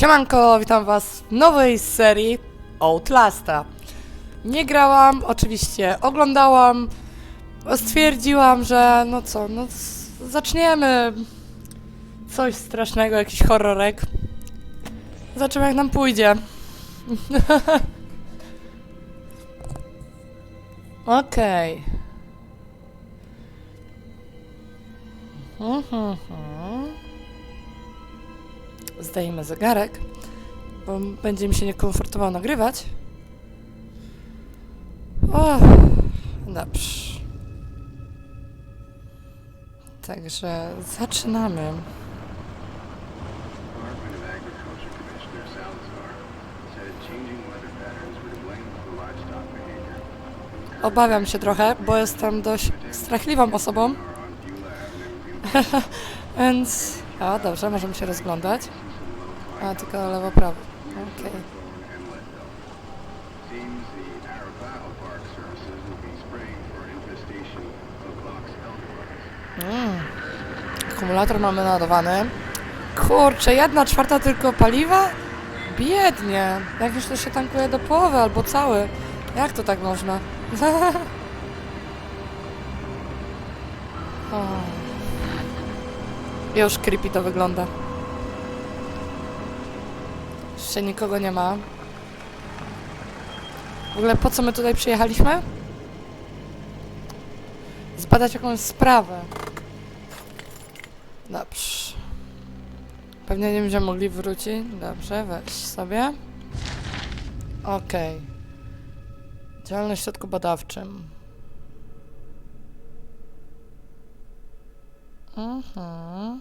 Siemanko, witam was w nowej serii Outlasta. Nie grałam, oczywiście oglądałam, stwierdziłam, że no co, no zaczniemy coś strasznego, jakiś horrorek. Zobaczymy jak nam pójdzie. Okej. Mhm, mhm. Zdejmę zegarek, bo będzie mi się niekomfortowo nagrywać. O, dobrze. Także zaczynamy. Obawiam się trochę, bo jestem dość strachliwą osobą, więc... A, dobrze, możemy się rozglądać. A, tylko lewo, prawo. Okej. bugs. Mm. Akumulator mamy naładowany. Kurczę, jedna czwarta tylko paliwa? Biednie. Jak już to się tankuje do połowy albo cały. Jak to tak można? Już creepy to wygląda. Jeszcze nikogo nie ma. W ogóle po co my tutaj przyjechaliśmy? Zbadać jakąś sprawę. Dobrze. Pewnie nie będziemy mogli wrócić. Dobrze, weź sobie. Okej. Działalność w środku badawczym. Mhm.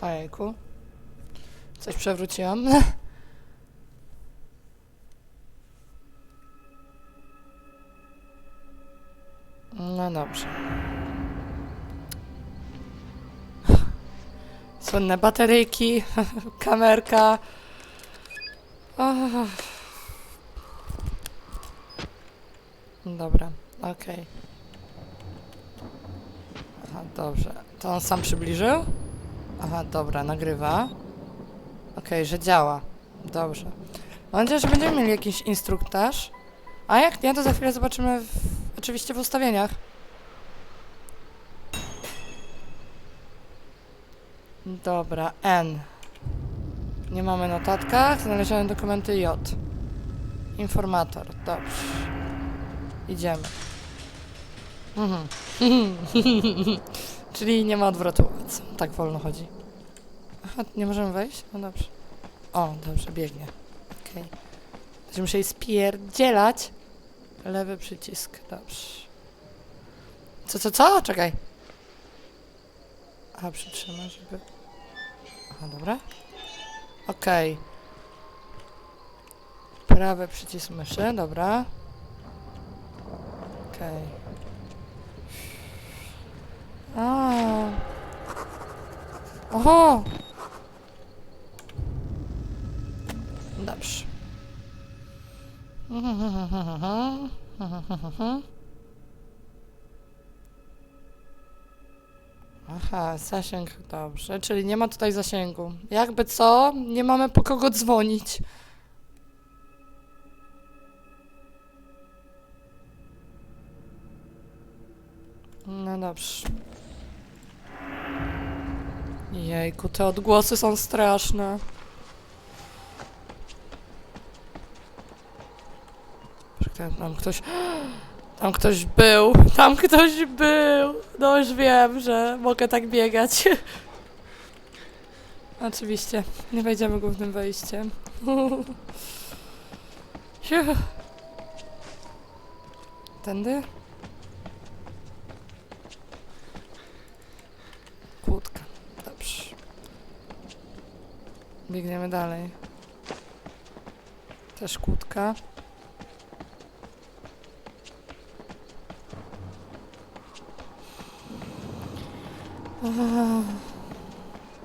Ojejku. Coś przewróciłam. No dobrze. Słynne bateryjki, kamerka. Ach. Dobra, okej. Aha, dobrze. To on sam przybliżył? Aha, dobra, nagrywa. Że działa. Dobrze. Mam nadzieję, że będziemy mieli jakiś instruktaż. A jak nie, to za chwilę zobaczymy w, oczywiście w ustawieniach. Dobra, N. Nie mamy notatkach, znalezione dokumenty J. Informator, dobrze. Idziemy. Mhm. Czyli nie ma odwrotu. Tak wolno chodzi. Aha, nie możemy wejść? No dobrze. O, dobrze, biegnie. Okej. Będziemy musieli spierdzielać. Lewy przycisk, dobrze. Co, co, co? Czekaj. Aha, przytrzymaj, żeby... Aha, dobra. Okej. Prawy przycisk myszy, dobra. Okej. A. Oho! Dobrze. Aha, zasięg, dobrze, czyli nie ma tutaj zasięgu. Jakby co, nie mamy po kogo dzwonić. No dobrze. Jejku, te odgłosy są straszne. Czekaj, Tam ktoś... Tam ktoś był. Tam ktoś był. No już wiem, że mogę tak biegać. Oczywiście. Nie wejdziemy głównym wejściem. Tędy? Kłódka. Dobrze. Biegniemy dalej. Też kłódka.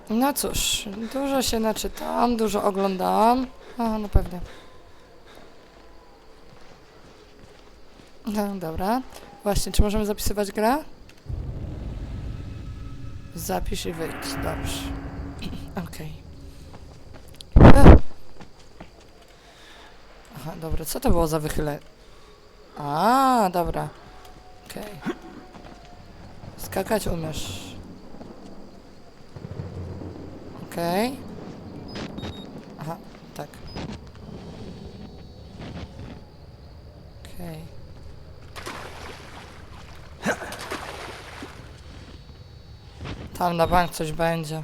No cóż, dużo się naczytałam, dużo oglądałam. A, no pewnie. No dobra. Właśnie, czy możemy zapisywać grę? Zapisz i wyjdź. Dobrze. Okej. Aha, dobra, co to było za wychylenie? A, dobra. Okej. Skakać umiesz. Okej. Aha, tak. Okej. Tam na bank coś będzie.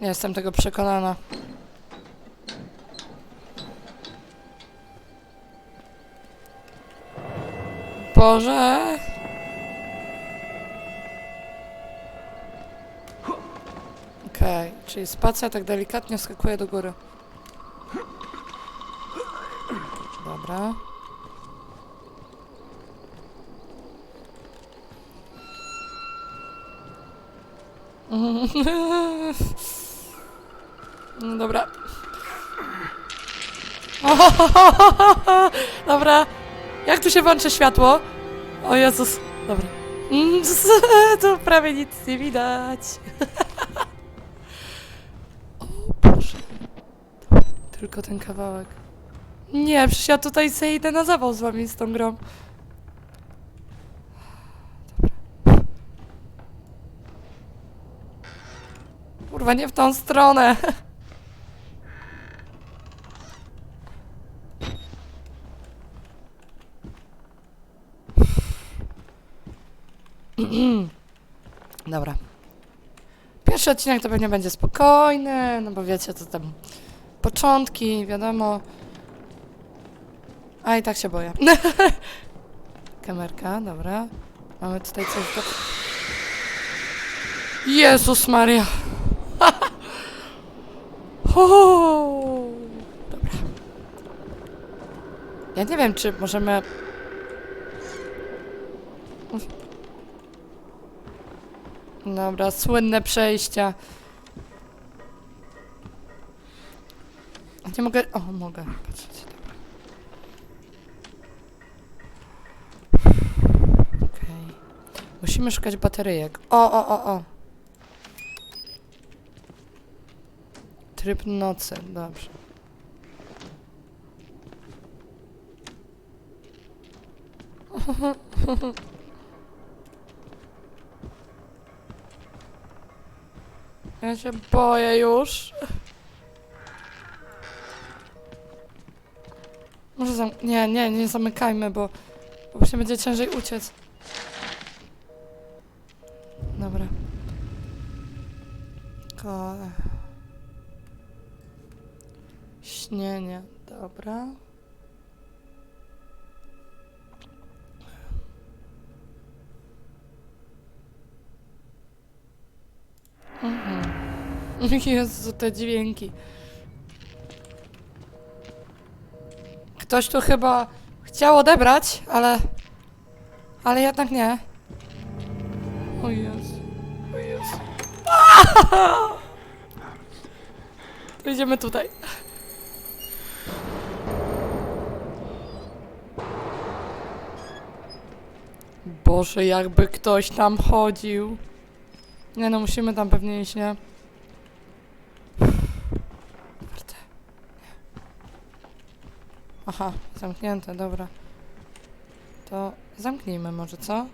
Nie jestem tego przekonana. Boże! Okej, czyli spacja tak delikatnie skakuje do góry. Dobra. No dobra. Dobra. Jak tu się włączy światło? O Jezus. Dobra. Mm, Tu prawie nic nie widać. Tylko ten kawałek. Nie, przecież ja tutaj zejdę na zawał z wami z tą grą. Kurwa, nie w tą stronę. Dobra. Pierwszy odcinek to pewnie będzie spokojny, no bo wiecie, to tam początki, wiadomo. A i tak się boję. Kamerka, dobra. Mamy tutaj coś do... Jezus Maria! Dobra. Ja nie wiem, czy możemy... Dobra, słynne przejścia. Nie mogę... O, mogę. Dobra. Okej. Musimy szukać bateryjek. O, o, o, o. Tryb nocy, dobrze. Ja się boję już. Może zam... Nie, nie, nie zamykajmy, bo... Bo właśnie będzie ciężej uciec. Dobra. Kole. Śnienie, dobra. Mhm. Jezu, te dźwięki. Ktoś tu chyba chciał odebrać, ale... Ale jednak nie. O Jezu. O Jezu. To idziemy tutaj. Boże, jakby ktoś tam chodził. Nie no, musimy tam pewnie iść, nie? Aha, zamknięte, dobra. To zamknijmy może, co?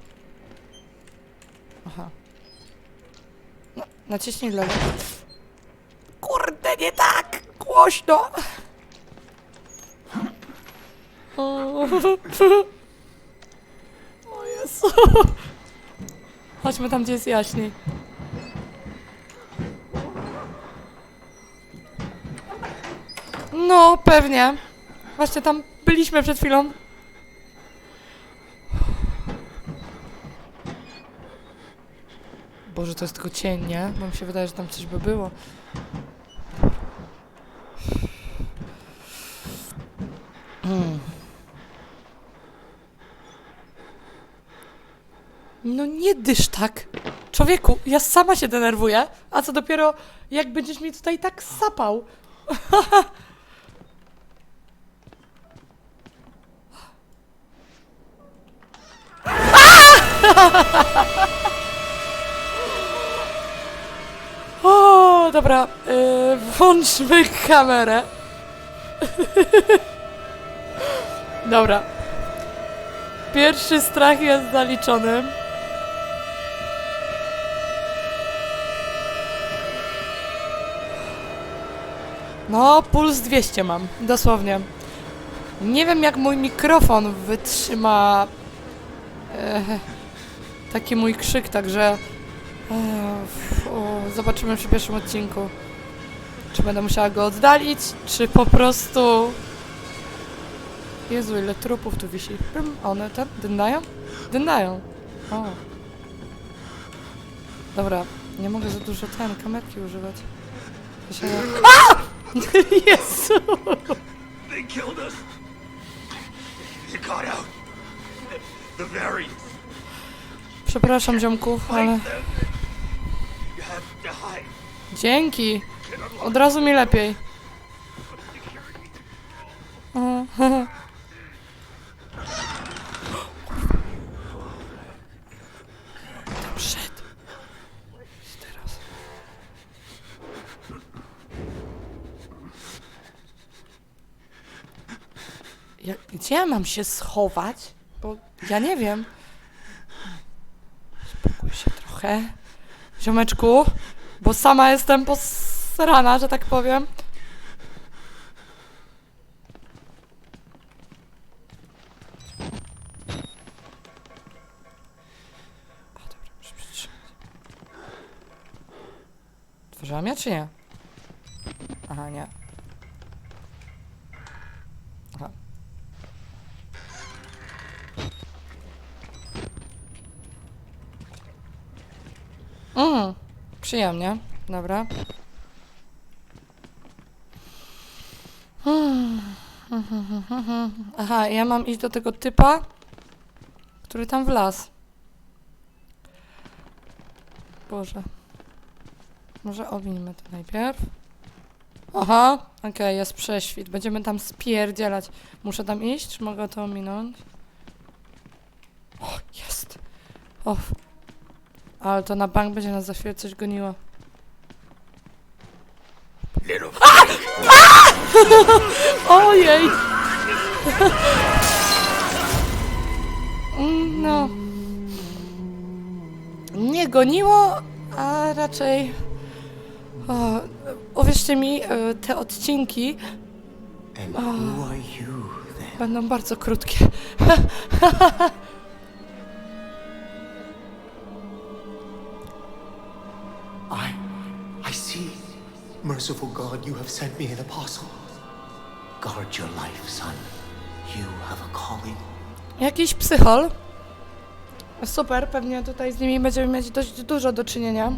Aha. No, naciśnij lewo. Kurde, nie tak! Głośno! O, o Jezu. Chodźmy tam, gdzie jest jaśniej. No, pewnie. Właśnie tam byliśmy przed chwilą. Boże, to jest tylko cień, nie? Bo mi się wydaje, że tam coś by było. Mm. No nie dysz tak. Człowieku, ja sama się denerwuję, a co dopiero jak będziesz mi tutaj tak sapał. O, dobra, yy, włączmy kamerę. Dobra. Pierwszy strach jest zaliczony. No, puls 200 mam, dosłownie. Nie wiem, jak mój mikrofon wytrzyma e, taki mój krzyk, także e, o, zobaczymy przy pierwszym odcinku. Czy będę musiała go oddalić, czy po prostu... Jezu, ile trupów tu wisi. Pym, one te dyndają? Dyndają. O. Dobra, nie mogę za dużo ten, kamerki używać. To się... A! Jezu! They killed us. You got out. The variants. Przepraszam, ziomku, ale... Dzięki! Od razu mi lepiej. Teraz. Gdzie ja mam się schować? Bo ja nie wiem. Trochę. Ziomeczku, bo sama jestem posrana, że tak powiem. O, dobra, muszę przytrzymać. Otworzyłam ja, czy nie? Aha, nie. Aha. Mm, przyjemnie. Dobra. Aha, ja mam iść do tego typa, który tam wlazł. Boże. Może owińmy to najpierw. Aha, okej, jest prześwit. Będziemy tam spierdzielać. Muszę tam iść, czy mogę to ominąć? O, jest. O, ale to na bank będzie nas za chwilę coś goniło. Little Ojej! Mm, No. Nie goniło, a raczej. O, uwierzcie mi, e, te odcinki And who are you then? będą bardzo krótkie. Merciful God, you have sent me an apostle. Guard your life, son. You have a calling. Jakiś psychol. Super, pewnie tutaj z nimi będziemy mieć dość dużo do czynienia.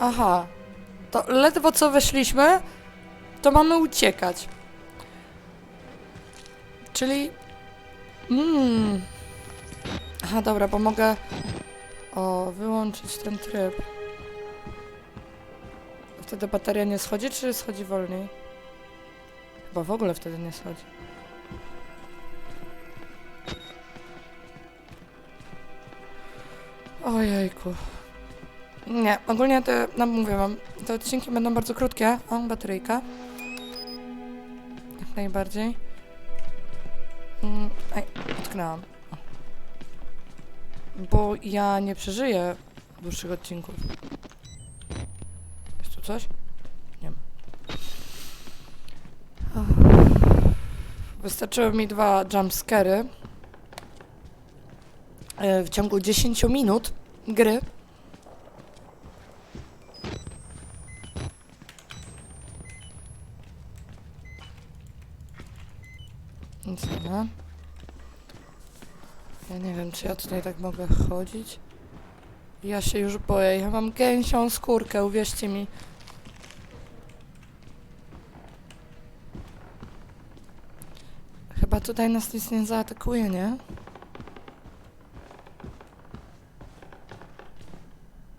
Aha. To ledwo co weszliśmy, to mamy uciekać. Czyli... Mmm... Aha, dobra, bo mogę... O, wyłączyć ten tryb. Wtedy bateria nie schodzi, czy schodzi wolniej? Chyba w ogóle wtedy nie schodzi. Ojejku. Nie, ogólnie te, no mówię wam, te odcinki będą bardzo krótkie. O, bateryjka. Najbardziej. Mm, aj, utknęłam. Bo ja nie przeżyję dłuższych odcinków. Jest tu coś? Nie ma. Wystarczyły mi dwa jumpscary e, w ciągu 10 minut gry. Nic nie ma. Ja nie wiem, czy ja tutaj tak mogę chodzić. Ja się już boję. Ja mam gęsią skórkę, uwierzcie mi. Chyba tutaj nas nic nie zaatakuje, nie?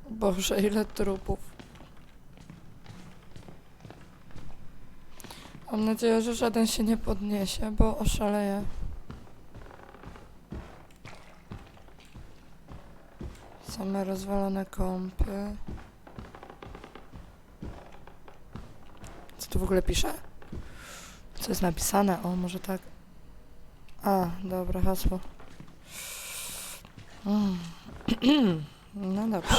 Boże, ile trupów. Mam nadzieję, że żaden się nie podniesie, bo oszaleję. Same rozwalone kąpy. Co tu w ogóle pisze? Co jest napisane? O, może tak. A, dobra, hasło. Mm. No dobrze.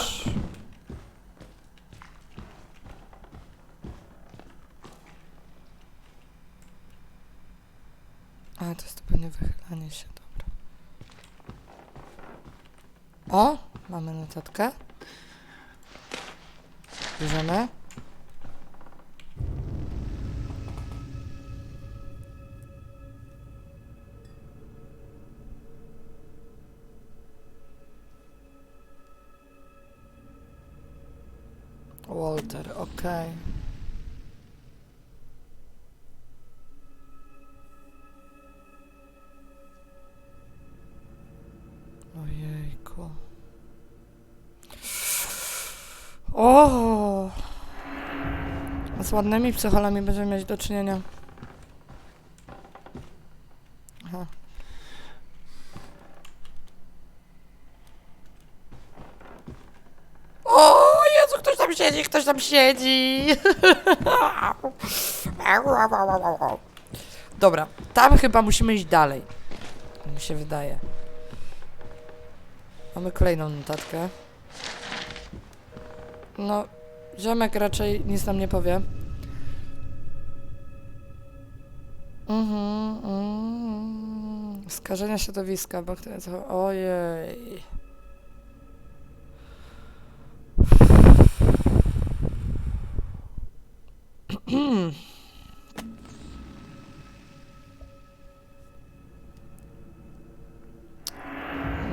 A, to jest to pewnie wychylanie się, dobra. O, mamy notatkę. Bierzemy. Walter, okej. Ojejku. Z ładnymi psycholami będziemy mieć do czynienia. Aha. O Jezu, ktoś tam siedzi, ktoś tam siedzi. Dobra, tam chyba musimy iść dalej. Mi się wydaje. Mamy kolejną notatkę. No, ziomek raczej nic nam nie powie. Mhm, mhm. Skażenia środowiska, bakteria. Ojej.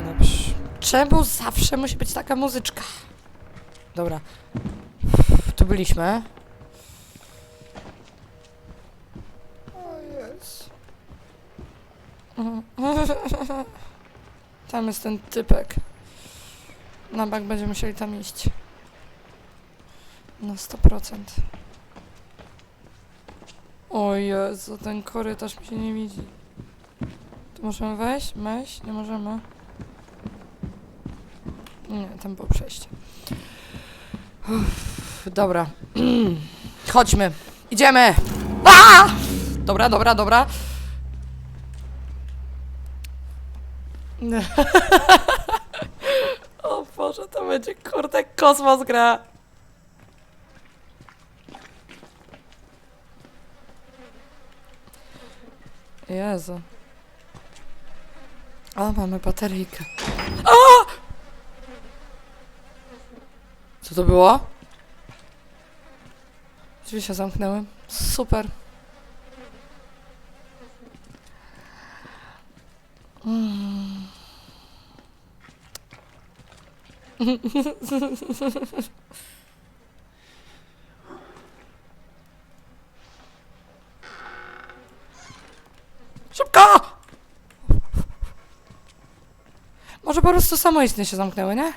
Dobrze. Czemu zawsze musi być taka muzyczka? Dobra. Tu byliśmy. Tam jest ten typek. Na bank będziemy musieli tam iść. Na 100%. O Jezu, ten korytarz mi się nie widzi. Tu możemy wejść? Wejść? Nie możemy. Nie, tam było przejście. Uff, dobra. Chodźmy. Idziemy. A! Dobra, dobra, dobra. o Boże, to będzie kurde kosmos gra. Jezu. O, mamy bateryjkę. O! Co to było? Drzwi się zamknęły. Super. Mm. Szybko! Może po prostu samoistnie się zamknęły, nie?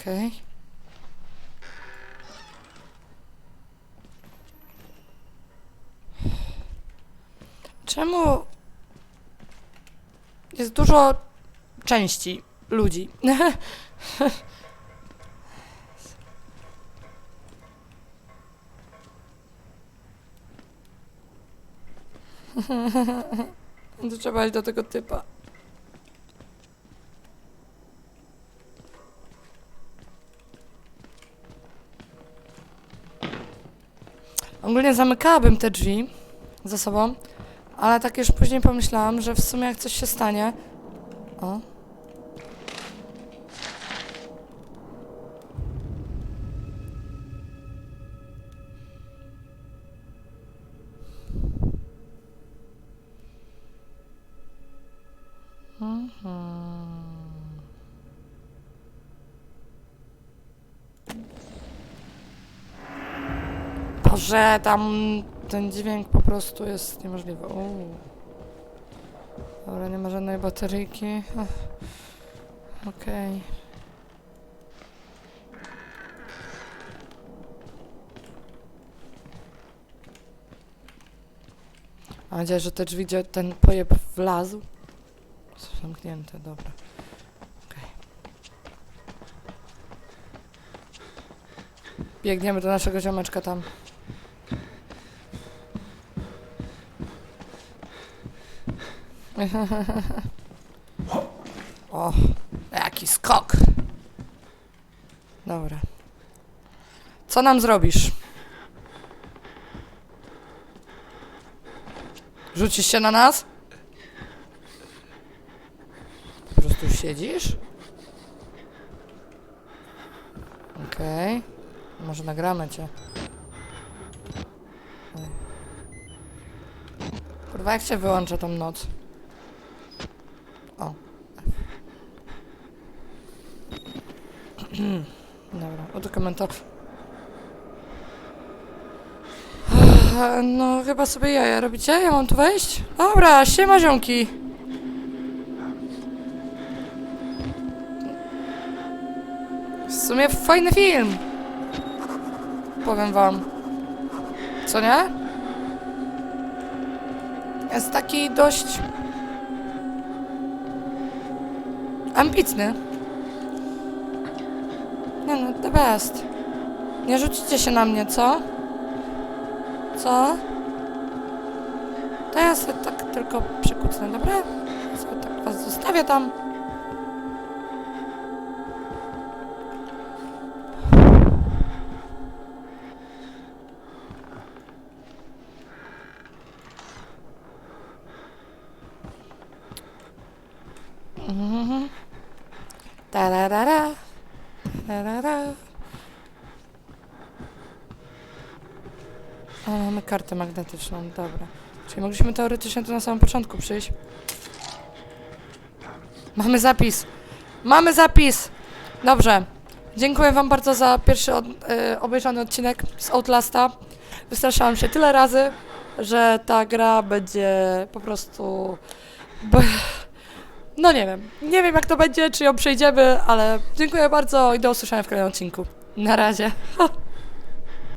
Okej. Czemu jest dużo części ludzi? to trzeba iść do tego typa. Ogólnie zamykałabym te drzwi za sobą, ale tak już później pomyślałam, że w sumie jak coś się stanie... O. Mhm. Boże, tam ten dźwięk po prostu jest niemożliwy. Uuu. Dobra, nie ma żadnej bateryjki. Okej. Mam nadzieję, że te drzwi, gdzie ten pojeb wlazł, są zamknięte, dobra. Okej. Biegniemy do naszego ziomeczka tam. o, jaki skok. Dobra. Co nam zrobisz? Rzucisz się na nas? Po prostu siedzisz? Okej. Może nagramy cię. Kurwa, jak się wyłącza tą noc? O. Dobra, udokumentow. No, chyba sobie jaja robicie? Ja mam tu wejść? Dobra, siema ziomki. W sumie fajny film. Powiem wam. Co nie? Jest taki dość... ambitny. No, the best. Nie rzucicie się na mnie, co? Co? To ja sobie tak tylko przykucnę, dobra? Sobie tak was zostawię tam. Mhm. Ta-da-da-da. Ta-da-da. A, mamy kartę magnetyczną, dobra. Czyli mogliśmy teoretycznie tu na samym początku przyjść. Mamy zapis. Mamy zapis! Dobrze. Dziękuję wam bardzo za pierwszy od, y, obejrzany odcinek z Outlasta. Wystraszałam się tyle razy, że ta gra będzie po prostu... No nie wiem. Nie wiem jak to będzie, czy ją przejdziemy, ale dziękuję bardzo i do usłyszenia w kolejnym odcinku. Na razie.